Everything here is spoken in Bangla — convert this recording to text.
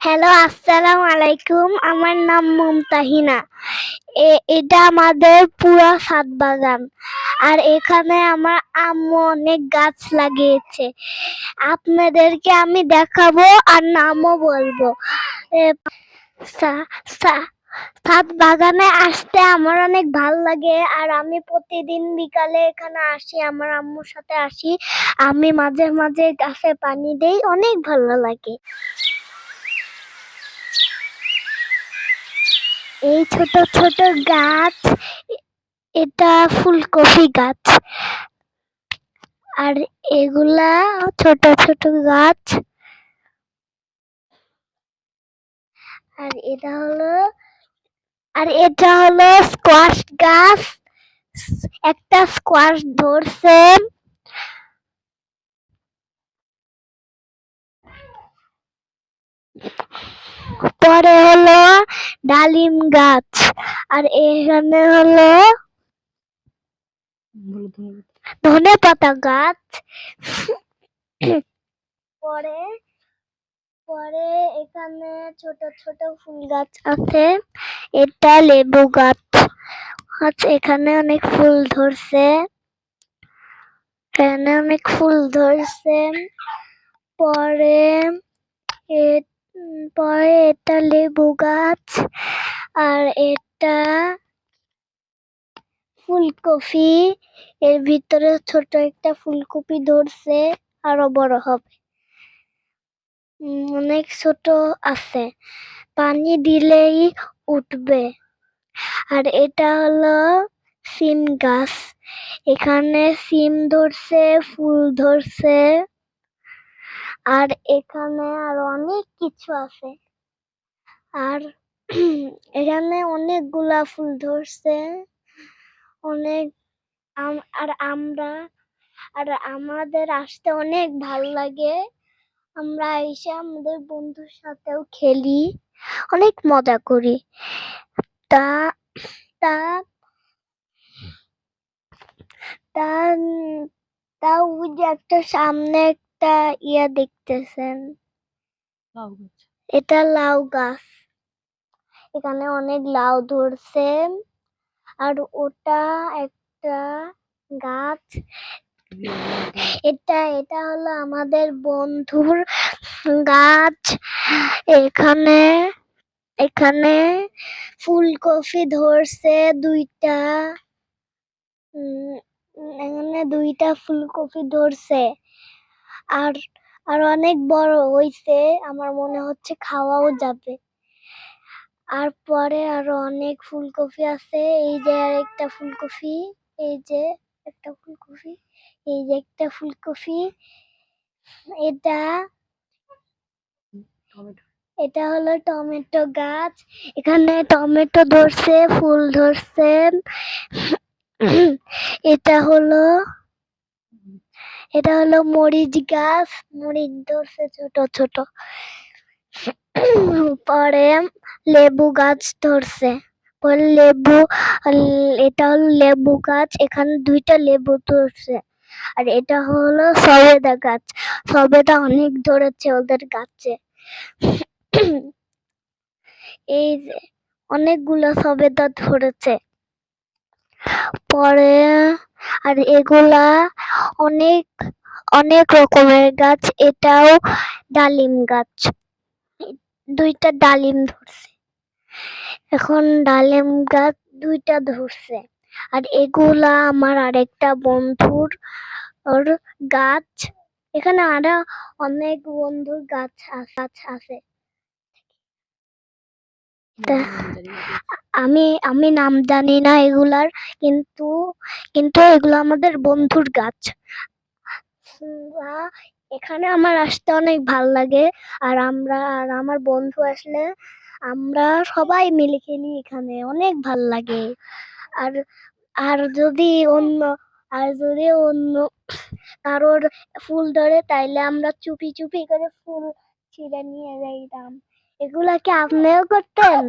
হ্যালো আসসালামু আলাইকুম আমার নাম মুমতাহিনা। এটা আমাদের পুরা সাত বাগান। আর এখানে আমার আম্মু অনেক গাছ লাগিয়েছে। আপনাদেরকে আমি দেখাবো আর নামও বলব। এ, সা- সা- ছাদ বাগানে আসতে আমার অনেক ভালো লাগে। আর আমি প্রতিদিন বিকালে এখানে আসি আমার আম্মুর সাথে আসি। আমি মাঝে মাঝে গাছে পানি দেই অনেক ভালো লাগে। এই ছোট ছোট গাছ, এটা ফুলকপি গাছ। আর এগুলা ছোট ছোট গাছ। আর এটা হলো, আর এটা হলো স্কোয়াশ গাছ। একটা স্কোয়াশ ধরছে। পরে হলো ডালিম গাছ, আর এখানে হলো ধনে পাতা গাছ। পরে পরে এখানে ছোট ছোট ফুল গাছ আছে, এটা লেবু গাছ। আচ্ছা এখানে অনেক ফুল ধরছে। এখানে অনেক ফুল ধরছে। পরে পরে এটা লেবু গাছ আর এটা ফুলকপি। এর ভিতরে ছোট একটা ফুলকপি ধরছে, আরও বড় হবে। অনেক ছোট আছে। পানি দিলেই উঠবে। আর এটা হলো সিম গাছ। এখানে সিম ধরছে, ফুল ধরছে। আর এখানে আরও অনেক কিছু আছে। আর এখানে অনেকগুলা ফুল ধরছে। অনেক আর আমরা, আর আমাদের আসতে অনেক ভালো লাগে। আমরা এসে আমাদের বন্ধুর সাথেও খেলি, অনেক মজা করি। তা তা তা তা ওই যে একটা সামনে একটা ইয়া দেখতেছেন। এটা লাউ গাছ। এখানে অনেক লাউ ধরছে। আর ওটা একটা গাছ। এটা এটা হলো আমাদের বন্ধুর গাছ। এখানে এখানে ফুলকপি ধরছে দুইটা। উম, এখানে দুইটা ফুলকপি ধরছে। আর আর অনেক বড় হইছে আমার মনে হচ্ছে খাওয়াও যাবে। আর পরে আরও অনেক ফুলকপি আছে এই যে আরেকটা ফুলকপি এই যে একটা ফুলকপি এই যে একটা ফুলকপি এটা এটা হলো টমেটো গাছ এখানে টমেটো ধরছে ফুল ধরছে এটা হলো এটা হলো মরিচ গাছ। মরিচ ধরছে ছোট ছোট। পরে লেবু গাছ ধরছে। পরে লেবু, এটা হলো লেবু গাছ। এখানে দুইটা লেবু ধরছে। আর এটা হলো সবেদা গাছ। সবেদা অনেক ধরেছে ওদের গাছে। এই যে, অনেকগুলো সবেদা ধরেছে। পরে, আর এগুলা অনেক অনেক রকমের গাছ, এটাও ডালিম গাছ। দুইটা ডালিম ধরছে। এখন ডালিম গাছ দুইটা ধরছে। আর এগুলা আমার আরেকটা বন্ধুর ওর গাছ। এখানে আরও অনেক বন্ধুর গাছ গাছ আছে। আমি আমি নাম জানি না এগুলার, কিন্তু কিন্তু এগুলো আমাদের বন্ধুর গাছ। এখানে আমার আসতে অনেক ভালো লাগে, আর আমরা, আর আমার বন্ধু আসলে আমরা সবাই মিলে খেলি এখানে, অনেক ভালো লাগে। আর আর যদি অন্য, আর যদি অন্য কারোর ফুল ধরে, তাইলে আমরা চুপি চুপি করে ফুল ছিঁড়ে নিয়ে যাইতাম। এগুলা কি আপনিও করতেন?